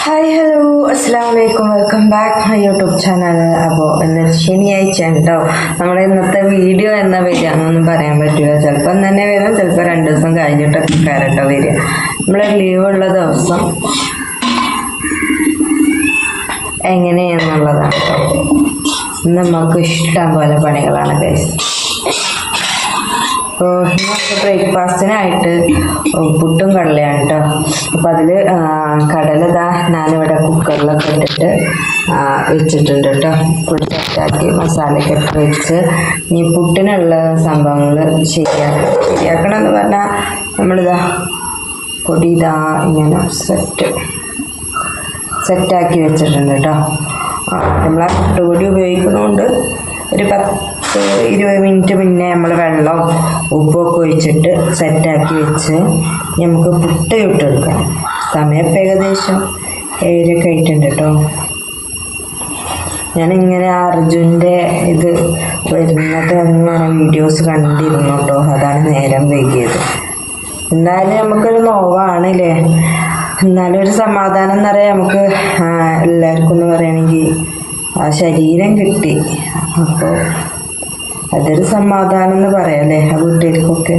Hi hello അസ്സാം വലൈക്കും welcome back my YouTube channel അപ്പോൾ ഇന്ന് ശനിയാഴ്ച കേട്ടോ നമ്മുടെ ഇന്നത്തെ വീഡിയോ എന്ന വരിക എന്നൊന്നും പറയാൻ പറ്റില്ല ചിലപ്പം തന്നെ വരും ചിലപ്പോൾ രണ്ട് ദിവസം കഴിഞ്ഞിട്ടൊക്കെ കയറട്ടോ വരിക. നമ്മളെ ഉള്ള ദിവസം എങ്ങനെയാണെന്നുള്ളതാണ് നമുക്ക് ഇഷ്ടം പോലെ പണികളാണ് കഴിച്ചത് ബ്രേക്ക്ഫാസ്റ്റിനായിട്ട് പുട്ടും കടലയാണ് കേട്ടോ അപ്പോൾ അതിൽ കടല ഇതാ ഞാനിവിടെ കുക്കറിലൊക്കെ ഇട്ടിട്ട് വെച്ചിട്ടുണ്ട് കേട്ടോ പുട്ട് സെറ്റാക്കി മസാലയൊക്കെ ഇട്ട് വെച്ച് ഇനി പുട്ടിനുള്ള സംഭവങ്ങൾ ശരിയാക്കണം ശരിയാക്കണം എന്ന് പറഞ്ഞാൽ നമ്മളിതാ പൊടി ഇതാ ഇങ്ങനെ സെറ്റ് സെറ്റാക്കി വെച്ചിട്ടുണ്ട് കേട്ടോ നമ്മൾ ആ പുട്ടുപൊടി ഉപയോഗിക്കുന്നതുകൊണ്ട് ഒരു പത്ത് ഇരുപത് മിനിറ്റ് പിന്നെ നമ്മൾ വെള്ളം ഉപ്പൊക്കെ ഒഴിച്ചിട്ട് സെറ്റാക്കി വെച്ച് നമുക്ക് പുട്ട് ഇട്ടെടുക്കണം സമയം ഇപ്പം ഏകദേശം ഏഴൊക്കെ ആയിട്ടുണ്ട് കേട്ടോ. ഞാനിങ്ങനെ അർജുന്റെ ഇത് വരുന്നത് എന്നാണ് വീഡിയോസ് കണ്ടിരുന്നു കേട്ടോ. അതാണ് നേരം വൈകിയത്. എന്തായാലും നമുക്കൊരു നോവാണല്ലേ? എന്നാലും ഒരു സമാധാനം എന്ന് പറയാം നമുക്ക് എല്ലാവർക്കും എന്ന് പറയുകയാണെങ്കിൽ ആ ശരീരം കിട്ടി. അപ്പോൾ അതൊരു സമാധാനം എന്ന് പറയാം അല്ലേ ആ വീട്ടിലേക്കൊക്കെ?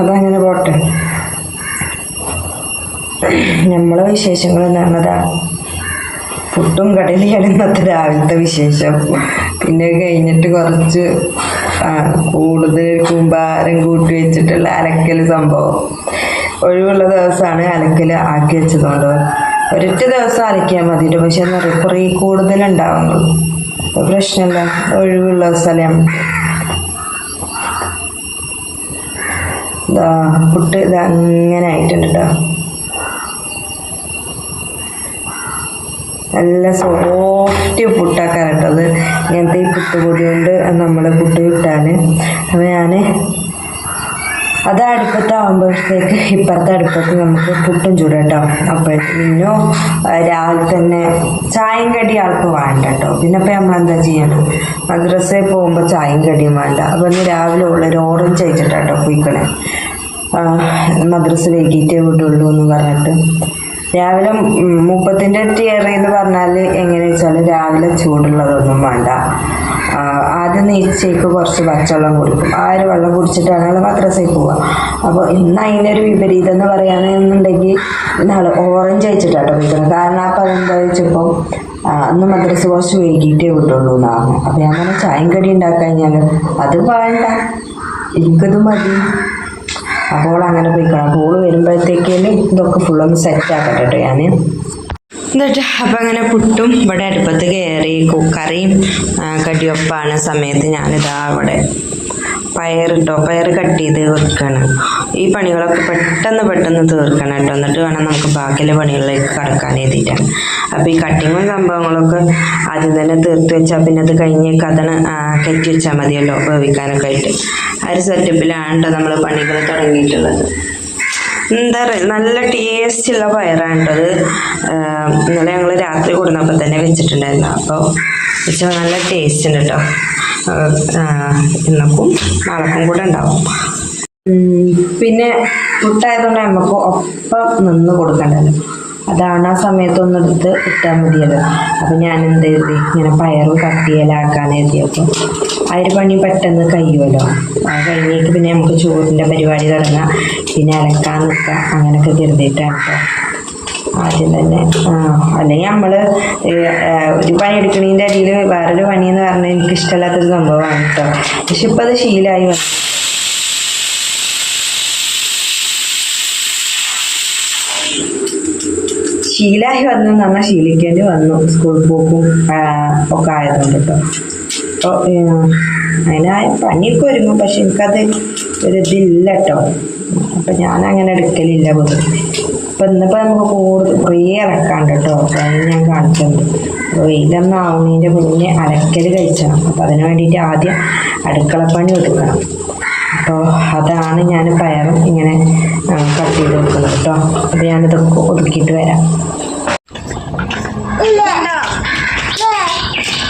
അതങ്ങനെ പോട്ടെ. നമ്മളെ വിശേഷങ്ങൾ എന്താണതാ പുട്ടും കടലിയാണ് ഇന്നത്തെ രാവിലത്തെ വിശേഷം. പിന്നെ കഴിഞ്ഞിട്ട് കുറച്ച് കൂടുതൽ കൂമ്പാരം കൂട്ടി വെച്ചിട്ടുള്ള അലക്കൽ സംഭവം. ഒഴിവുള്ള ദിവസമാണ് അലക്കൽ ആക്കി വെച്ചതുകൊണ്ട്. ഒരൊറ്റ ദിവസം അലക്കിയാൽ മതി പക്ഷെ എന്താ പറയുക കുറേ കൂടുതലുണ്ടാവുന്നുള്ളൂ. പ്രശ്നമില്ല. ഒഴിവുള്ള സ്ഥലം. ഇതാ പുട്ട് ഇത് അങ്ങനെ ആയിട്ടുണ്ട് കേട്ടോ നല്ല സോഫ്റ്റ് പുട്ടാക്കാൻ കേട്ടോ അത് ഇങ്ങനത്തെ ഈ പുട്ടുപൊടി കൊണ്ട് നമ്മൾ പുട്ട് കിട്ടാൻ അപ്പോൾ ഞാൻ അത് അടുപ്പത്താവുമ്പോഴത്തേക്ക് ഇപ്പുറത്തെ അടുപ്പത്ത് നമുക്ക് പുട്ടും ചൂടാം കേട്ടോ അപ്പോഴത്തേക്ക് പിന്നോ രാവിലെ തന്നെ ചായം കടി ആൾക്ക് വേണ്ട കേട്ടോ പിന്നെ ഇപ്പം നമ്മൾ എന്താ ചെയ്യണം? മദ്രസയിൽ പോകുമ്പോൾ ചായം കടിയും വേണ്ട. അപ്പോൾ ഇന്ന് രാവിലെ ഉള്ള ഒരു ഓറഞ്ച് അയച്ചിട്ടാട്ടോ കുയിക്കണേ മദ്രസ വൈകിട്ടേ വിടുള്ളൂ എന്ന് പറഞ്ഞിട്ട്. രാവിലെ മുപ്പത്തിന്റെ തിയറി എന്ന് പറഞ്ഞാൽ എങ്ങനെയാ വെച്ചാൽ രാവിലെ ചൂടുള്ളതൊന്നും വേണ്ട. ആദ്യം നീച്ചേക്ക് കുറച്ച് പച്ചവെള്ളം കുടിക്കും. ആ ഒരു വെള്ളം കുടിച്ചിട്ടാണ് ആൾ മദ്രസയിൽ പോവുക അപ്പോൾ ഇന്ന് അതിന്റെ ഒരു വിപരീതം എന്ന് പറയുകയാണെന്നുണ്ടെങ്കിൽ നാളെ ഓറഞ്ച് അയച്ചിട്ടാട്ടോ കുടിക്കുന്നത്. കാരണം അപ്പം എന്താ വെച്ചപ്പോൾ അന്ന് മദ്രസ കുറച്ച് വൈകിട്ടേ വിട്ടുള്ളൂ എന്നാണ് അപ്പോൾ അങ്ങനെ ചായം കടി ഉണ്ടാക്കാൻ അത് വേണ്ട. എനിക്കത് മതി. അപ്പോൾ അങ്ങനെ പോയിക്കണം. അപ്പോൾ ഓൾ വരുമ്പോഴത്തേക്കും ഇതൊക്കെ ഫുള്ളൊന്ന് സെറ്റ് ആക്കട്ടെ കേട്ടോ ഞാൻ എന്നിട്ട് അപ്പം അങ്ങനെ പുട്ടും ഇവിടെ അടുപ്പത്ത് കയറി കറിയും ആ, കടിയൊപ്പാണ് സമയത്ത് ഞാനിതാ അവിടെ പയറിട്ടോ പയർ കട്ട് ചെയ്ത് വെക്കണം. ഈ പണികളൊക്കെ പെട്ടെന്ന് പെട്ടെന്ന് തീർക്കണം കേട്ടോ. എന്നിട്ട് വേണം നമുക്ക് ബാക്കിയുള്ള പണികളിലേക്ക് കടക്കാൻ എഴുതിയിട്ടാണ്. അപ്പോൾ ഈ കട്ടിങ്ങും സംഭവങ്ങളൊക്കെ ആദ്യം തന്നെ തീർത്ത് വെച്ചാൽ പിന്നെ അത് കഴിഞ്ഞ് കഥണ് കെറ്റി വെച്ചാൽ മതിയല്ലോ വേവിക്കാനൊക്കെ ആയിട്ട്. ആ ഒരു സെറ്റപ്പിലാണ് കേട്ടോ നമ്മൾ പണികൾ തുടങ്ങിയിട്ടുള്ളത്. എന്താ പറയുക നല്ല ടേസ്റ്റ് ഉള്ള പയറാണ് കേട്ടോ അത്. ആഹ് ഇന്നലെ ഞങ്ങൾ രാത്രി കൊടുന്നപ്പോൾ തന്നെ വെച്ചിട്ടുണ്ടായിരുന്നു. അപ്പോൾ വെച്ചാൽ നല്ല ടേസ്റ്റ് ഉണ്ട് കേട്ടോ ഇന്നക്കും നാളക്കും കൂടെ ഉണ്ടാവും. പിന്നെ പുട്ടായതുകൊണ്ട് നമുക്ക് ഒപ്പം നിന്ന് കൊടുക്കണ്ടല്ലോ. അതാണ് ആ സമയത്ത് ഒന്ന് എടുത്ത് ഇട്ടാൽ മതിയല്ലോ. അപ്പം ഞാൻ എന്ത് എഴുതി ഇങ്ങനെ പയറും കട്ടിയലാക്കാൻ അപ്പം ആ ഒരു പണി പെട്ടെന്ന് കഴിയുമല്ലോ ആ കഴിഞ്ഞേക്ക് പിന്നെ നമുക്ക് ചോറിന്റെ പരിപാടി തുടങ്ങാം. പിന്നെ അലക്കാൻ നിൽക്കാം. അങ്ങനെയൊക്കെ കരുതിയിട്ടാണ് കേട്ടോ ആദ്യം തന്നെ. അല്ലെങ്കിൽ നമ്മൾ ഒരു പണി എടുക്കണതിന്റെ അടിയിൽ വേറൊരു പണി എന്ന് പറഞ്ഞാൽ എനിക്ക് ഇഷ്ടമല്ലാത്തൊരു സംഭവമാണ് കേട്ടോ പക്ഷെ ഇപ്പം അത് ശീലമായി വന്നു. ശീലമായി വന്നു നമ്മൾ ശീലിക്കേണ്ടി വന്നു. സ്കൂൾ പോക്കും ഒക്കെ ആയതുകൊണ്ട് കേട്ടോ അപ്പോൾ അതിനായ പണിയൊക്കെ ഒരുങ്ങും പക്ഷെ എനിക്കത് ഒരു ഇതില്ല കേട്ടോ അപ്പം ഞാൻ അങ്ങനെ എടുക്കലില്ല പൊതുവെ. അപ്പം ഇന്നിപ്പോൾ നമുക്ക് കൂടുതൽ കുറേ അലക്കാണ്ട് കേട്ടോ അതിന് അത് ഞാൻ കാണിച്ചിട്ടുണ്ട് അപ്പോൾ വെയിലൊന്നും ആവുന്നതിന്റെ മുന്നേ അലക്കൽ കഴിച്ചണം. അപ്പം അതിന് വേണ്ടിയിട്ട് ആദ്യം അടുക്കളപ്പണി ഒതുക്കണം. അപ്പോൾ അതാണ് ഞാൻ പയറും ഇങ്ങനെ ചെയ്ത് കൊടുക്കണം കേട്ടോ. അപ്പോൾ ഞാനിതൊക്കെ ഒതുക്കിയിട്ട് വരാം.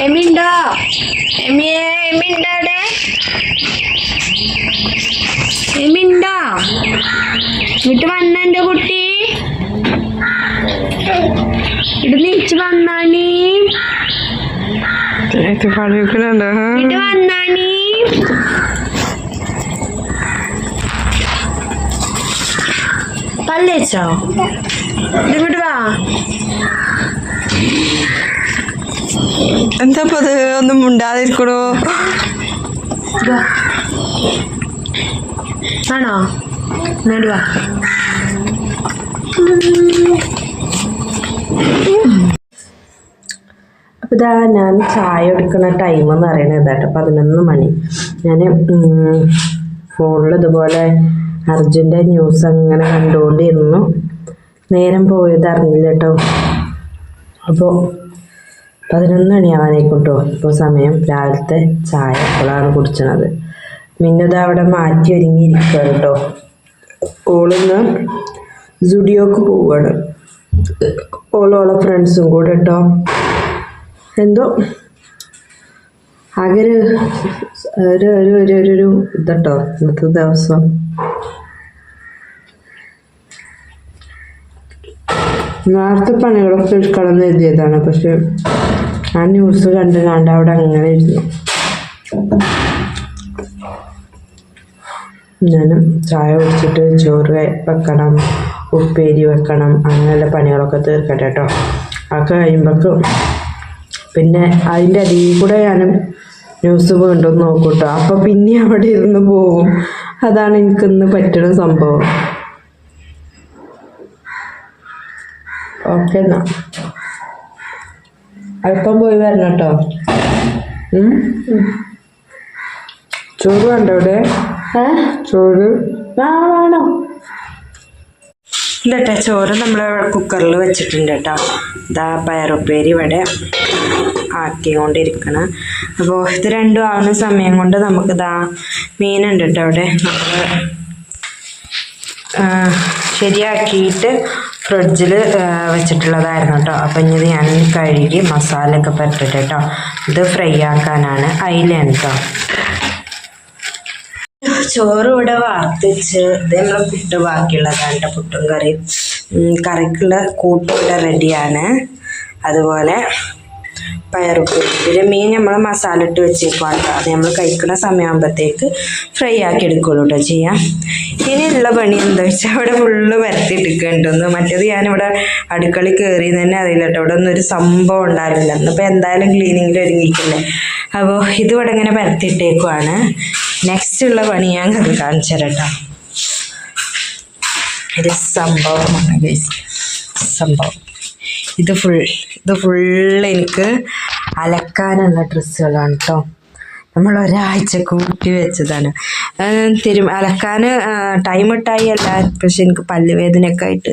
എമിണ്ടോ? എമിയെ എമിണ്ടോ അവിടെ? ഇങ്ങോട്ട് കുട്ടി. ഇട്ട് നീച്ച് വന്നാണീ വന്നാണീ പല്ലേച്ചോ ഇങ്ങോട്ട് വാ. എന്താ അത്? ഒന്നും മുണ്ടാതിരിക്കണോ. ആണോ? ഇങ്ങോട്ട് വാ. അപ്പോൾ ഇതാ ഞാൻ ചായ എടുക്കുന്ന ടൈം എന്ന് പറയുന്നത് ഇതാട്ടോ പതിനൊന്ന് മണി. ഞാൻ ഫോണിൽ ഇതുപോലെ അർജുന്റെ ന്യൂസ് അങ്ങനെ കണ്ടുകൊണ്ടിരുന്നു നേരം പോയത് അറിഞ്ഞില്ല കേട്ടോ അപ്പോൾ പതിനൊന്ന് മണിയാവാനായിക്കോട്ടോ. ഇപ്പോൾ സമയം രാവിലത്തെ ചായ ഇപ്പോഴാണ് കുടിച്ചണത്. മിന്നത് അവിടെ മാറ്റി ഒരുങ്ങിയിരിക്കുക കേട്ടോ ഓളിന്ന് സുഡിയോക്ക് പോവുകയാണ് ഓളോളെ ഫ്രണ്ട്സും കൂടെ കേട്ടോ എന്തോ ആകെ ഒരു ഒരു ഒരു ഇതട്ടോ ഇന്നത്തെ ദിവസം. നേരത്തെ പണികളൊക്കെ എടുക്കണം എഴുതിയതാണ്. പക്ഷെ ആ ന്യൂസ് കണ്ട് കണ്ട് അവിടെ അങ്ങനെ ഇരുന്നു. ഞാനും ചായ കുടിച്ചിട്ട് ചോറ് വെക്കണം ഉപ്പേരി വെക്കണം അങ്ങനെയുള്ള പണികളൊക്കെ തീർക്കട്ടെ കേട്ടോ അതൊക്കെ കഴിയുമ്പോഴേക്കും പിന്നെ അതിന്റെ അടിയിൽ കൂടെ ഞാനും ന്യൂസ് വീണ്ടും നോക്കൂട്ടോ. അപ്പം പിന്നെ അവിടെ ഇരുന്ന് പോവും. അതാണ് എനിക്കിന്ന് പറ്റുന്ന സംഭവം. ഓക്കെ എന്നാ. അല്പം പോയി വരണം കേട്ടോ? ചോറ് വേണ്ട ഇവിടെ ചോറ്? വേണോ. ഇതട്ടെ ചോറ് നമ്മൾ കുക്കറിൽ വെച്ചിട്ടുണ്ട് കേട്ടോ. ഇതാ പയറുപ്പേരി ഇവിടെ ആക്കിക്കൊണ്ടിരിക്കണം. അപ്പോൾ ഇത് രണ്ടും ആവുന്ന സമയം കൊണ്ട് നമുക്കിതാ മീനുണ്ട് കേട്ടോ അവിടെ. നമ്മൾ ശരിയാക്കിയിട്ട് ഫ്രിഡ്ജിൽ വെച്ചിട്ടുള്ളതായിരുന്നു കേട്ടോ. അപ്പം ഇനി ഇത് ഞാൻ കഴുകി മസാലയൊക്കെ പരത്തിട്ട് കേട്ടോ. ഇത് ഫ്രൈ ആക്കാനാണ്. അയിലാണ് കേട്ടോ. ചോറ് ഇവിടെ വാർത്തിച്ച് ഇത് നമ്മളെ പുട്ട് ബാക്കിയുള്ളതാണ് പുട്ടും കറി കറിക്കുള്ള കൂട്ട് ഇവിടെ റെഡിയാണ്. അതുപോലെ പയറുപ്പേരി. ഇതിൽ മീൻ നമ്മൾ മസാല ഇട്ട് വെച്ചേക്കുവാണ്. അത് നമ്മൾ കഴിക്കുന്ന സമയമാകുമ്പോഴത്തേക്ക് ഫ്രൈ ആക്കി എടുക്കുള്ളൂ കേട്ടോ ചെയ്യാം. ഇനിയുള്ള പണി എന്താ വെച്ചാൽ അവിടെ ഫുള്ള് പരത്തിയെടുക്കുന്നുണ്ടെന്ന് മറ്റേത് ഞാനിവിടെ അടുക്കളയിൽ കയറി തന്നെ അറിയില്ല കേട്ടോ ഇവിടെ ഒന്നും ഒരു സംഭവം ഉണ്ടാവില്ല ഇന്നിപ്പോൾ എന്തായാലും ക്ലീനിങ്ങിൽ ഒരുങ്ങിയിട്ടില്ലേ അപ്പോൾ ഇതിവിടെ ഇങ്ങനെ പരത്തിയിട്ടേക്കുവാണ്. നെക്സ്റ്റ് ഉള്ള പണി ഞാൻ കാണിച്ചു തരട്ടോ ഇത് സംഭവമാണ് സംഭവം. ഇത് ഫുൾ ഇത് ഫുള്ള് എനിക്ക് അലക്കാനുള്ള ഡ്രസ്സുകളാണ് കേട്ടോ നമ്മൾ ഒരാഴ്ച കൂട്ടി വെച്ചതാണ്. തിരും അലക്കാൻ ടൈം ഇട്ടായി അല്ല പക്ഷെ എനിക്ക് പല്ലുവേദനയൊക്കെ ആയിട്ട്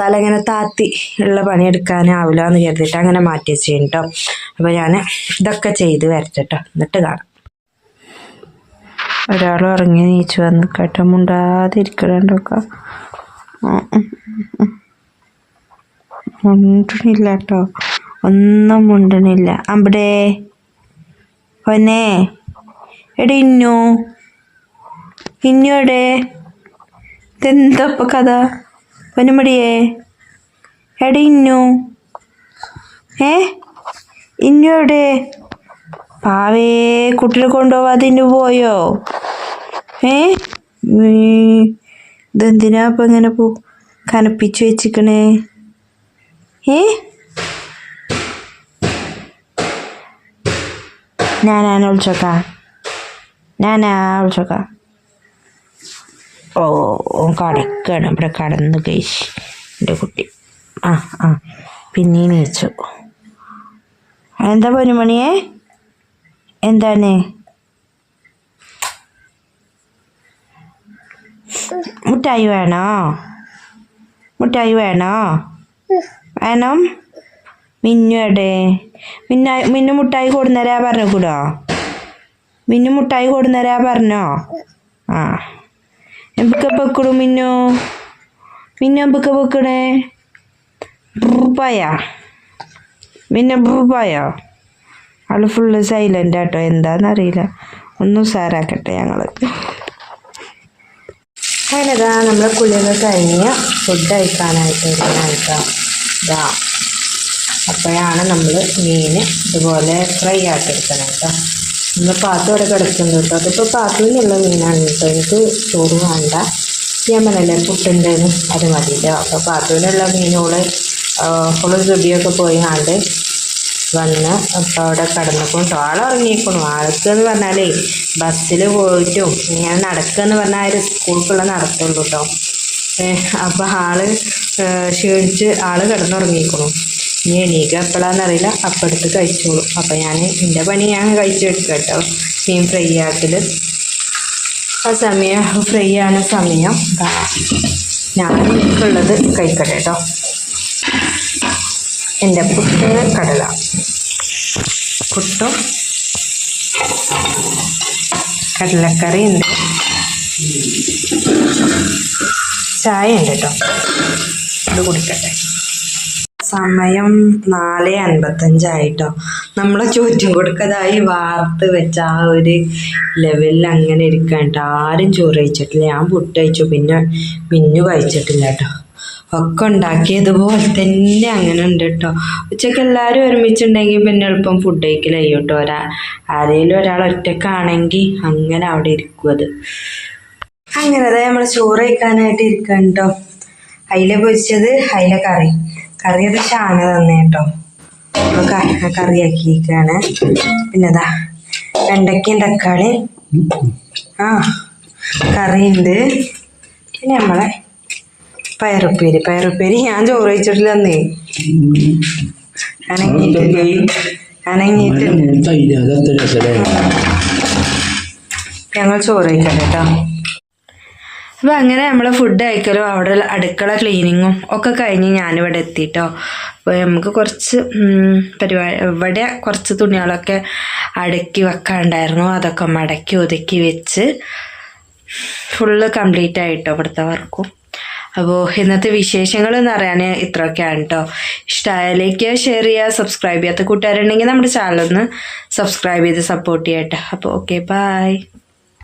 തല ഇങ്ങനെ താത്തി ഉള്ള പണിയെടുക്കാനാവില്ല എന്ന് കരുതിയിട്ട് അങ്ങനെ മാറ്റി വെച്ചു കേട്ടോ അപ്പോൾ ഞാൻ ഇതൊക്കെ ചെയ്ത് വരട്ടെ കേട്ടോ എന്നിട്ട് കാണാം. ഒരാൾ ഇറങ്ങി നീച്ചു വന്ന് കേട്ടോ മുണ്ടാതിരിക്കണണ്ടൊക്കെ. മുണ്ടണില്ല കേട്ടോ. ഒന്നും മുണ്ടണില്ല. അവിടെ പൊന്നെ. എടി ഇന്നു. ഇന്നു എടെ ഇതെന്താ ഇപ്പൊ കഥ? പൊന്നുമടിയേ. എടി ഇന്നു. ഏ? ഇന്നു എവിടെ? പാവേ കുട്ടിയെ കൊണ്ടുപോവാതെ ഇന്നു പോയോ? ഏ. ഇതെന്തിനാ അപ്പം ഇങ്ങനെ പോ കനപ്പിച്ച് വെച്ചിക്കണേ? ഏ? ഞാനാണ് വിളിച്ചോക്കാ. ഞാനാ വിളിച്ചോക്കാ. ഓ കടക്കാണ്. ഇവിടെ കടന്ന് കഴിച്ച് എന്റെ കുട്ടി. ആ ആ. പിന്നെയും നീച്ചു എന്താ പൊന്നുമണിയെ? എന്താണ്? മുട്ടായി വേണോ? മുട്ടായി വേണോ? വേണം. മിന്നു എടെ മിന്ന മിന്നു മുട്ടായി കൊടുന്നരാ പറഞ്ഞു കൂടോ? മിന്നു മുട്ടായി കൊടുന്നരാ പറഞ്ഞോ? ആ. എമ്പൊക്കെ വെക്കടു മിന്നു? മിന്നു എമ്പൊക്കെ വെക്കണേ ബ്രൂപ്പായ മിന്നെ ബ്രൂപ്പായോ ആൾ ഫുള്ള് സൈലന്റ് ആട്ടോ. എന്താണെന്നറിയില്ല ഒന്നും സാറാക്കട്ടെ ഞങ്ങൾക്ക് അങ്ങനെതാ നമ്മൾ കുളിയൊക്കെ കഴിഞ്ഞ് ഫുഡ് കഴിക്കാനായിട്ട് ഒരുങ്ങാട്ടോ ഇതാ അപ്പോഴാണ് നമ്മൾ മീൻ ഇതുപോലെ ഫ്രൈ ആക്കിയെടുക്കണം കേട്ടോ നമ്മൾ പാത്തു ഇവിടെ കിടക്കുന്നത് കേട്ടോ അതിപ്പോൾ പാത്തുവിനുള്ള മീനാണ് കേട്ടോ എനിക്ക് ചോറ് വേണ്ട. ഞാൻ പറഞ്ഞല്ലേ അത് മതിയില്ല. അപ്പോൾ പാത്തുവിനുള്ള മീനുകൾ ഫുൾ ചുടിയൊക്കെ പോയി കണ്ട് വന്ന് അപ്പോൾ അവിടെ കിടന്നപ്പോൾ ടോളം ഇറങ്ങിയിരിക്കണു ആൾക്ക് എന്ന് പറഞ്ഞാലേ ബസ്സിൽ പോയിട്ടും ഇങ്ങനെ നടക്കുകയെന്ന് പറഞ്ഞാൽ ഒരു സ്കൂൾക്കുള്ള നടത്തുള്ളൂ കേട്ടോ അപ്പോൾ ആൾ ക്ഷീണിച്ച് ആൾ കിടന്നുറങ്ങിയിരിക്കണു ഇനി എണീക്കുക എപ്പോഴാണെന്നറിയില്ല അപ്പം എടുത്ത് കഴിച്ചോളൂ. അപ്പം ഞാൻ എന്റെ പണി ഞാൻ കഴിച്ചെടുക്കുക കേട്ടോ മീൻ ഫ്രൈ ആക്കൽ ആ സമയം ഫ്രൈ ആണ് സമയം. ഞാൻ എനിക്കുള്ളത് കഴിക്കട്ടെ കേട്ടോ എന്റെ പുട്ട് കടല. പുട്ടും കടലക്കറി ഉണ്ട്. ചായ ഉണ്ട് കേട്ടോ. അത് കുടിക്കട്ടെ. സമയം നാല് അൻപത്തഞ്ചായിട്ടോ. നമ്മളെ ചോറ്റും കൊടുക്കതായി വാർത്ത് വെച്ച ആ ഒരു ലെവലിൽ അങ്ങനെ ഇരിക്കാൻ കേട്ടോ. ആരും ചോറ് കഴിച്ചിട്ടില്ല. ഞാൻ പുട്ട് കഴിച്ചു. പിന്നെ മിന്നു കഴിച്ചിട്ടില്ല കേട്ടോ. ഒക്കെ ഉണ്ടാക്കിയതുപോലെ തന്നെ അങ്ങനെ ഉണ്ട് കേട്ടോ ഉച്ചയ്ക്ക് എല്ലാവരും ഒരുമിച്ചുണ്ടെങ്കിൽ പിന്നെ എളുപ്പം ഫുഡ് കഴിക്കലായി കേട്ടോ ഒരാ ആരെങ്കിലും ഒരാൾ ഒറ്റക്കാണെങ്കിൽ അങ്ങനെ അവിടെ ഇരിക്കും അത്. അങ്ങനെ അതായത് നമ്മൾ ചോറ് കഴിക്കാനായിട്ട് ഇരിക്കണം കേട്ടോ അയില പൊരിച്ചത് അയില കറി. കറി അത് ഷാന തന്നെ കേട്ടോ കറിയാക്കിയിരിക്കുകയാണ് പിന്നെ അതാ വെണ്ടയ്ക്കയും തക്കാളി. ആ കറിയുണ്ട്. പിന്നെ നമ്മളെ പയറുപ്പേരി പയറുപ്പേരി ഞാൻ ചോറ് വെച്ചിട്ടില്ലെന്നേ. ഞങ്ങൾ ചോറ് കഴിക്കട്ടെ കേട്ടോ അപ്പോൾ അങ്ങനെ നമ്മൾ ഫുഡ് കഴിക്കലും അവിടെ അടുക്കള ക്ലീനിങ്ങും ഒക്കെ കഴിഞ്ഞ് ഞാനിവിടെ എത്തിട്ടോ അപ്പോൾ നമുക്ക് കുറച്ച് പരിപാടി ഇവിടെ കുറച്ച് തുണികളൊക്കെ അടുക്കി വെക്കാണ്ടായിരുന്നു അതൊക്കെ മടക്കി ഒതുക്കി വെച്ച് ഫുള്ള് കംപ്ലീറ്റ് ആയിട്ടോ ഇവിടുത്തെ വർക്കും അപ്പോൾ ഇന്നത്തെ വിശേഷങ്ങൾ എന്ന് പറയാൻ ഇത്രയൊക്കെയാണ് കേട്ടോ. ഇഷ്ടമായാലേക്ക് ഷെയർ ചെയ്യുക സബ്സ്ക്രൈബ് ചെയ്യാത്ത കൂട്ടുകാരുണ്ടെങ്കിൽ നമ്മുടെ ചാനലൊന്ന് സബ്സ്ക്രൈബ് ചെയ്ത് സപ്പോർട്ട് ചെയ്യട്ടെ അപ്പോൾ ഓക്കെ ബായ്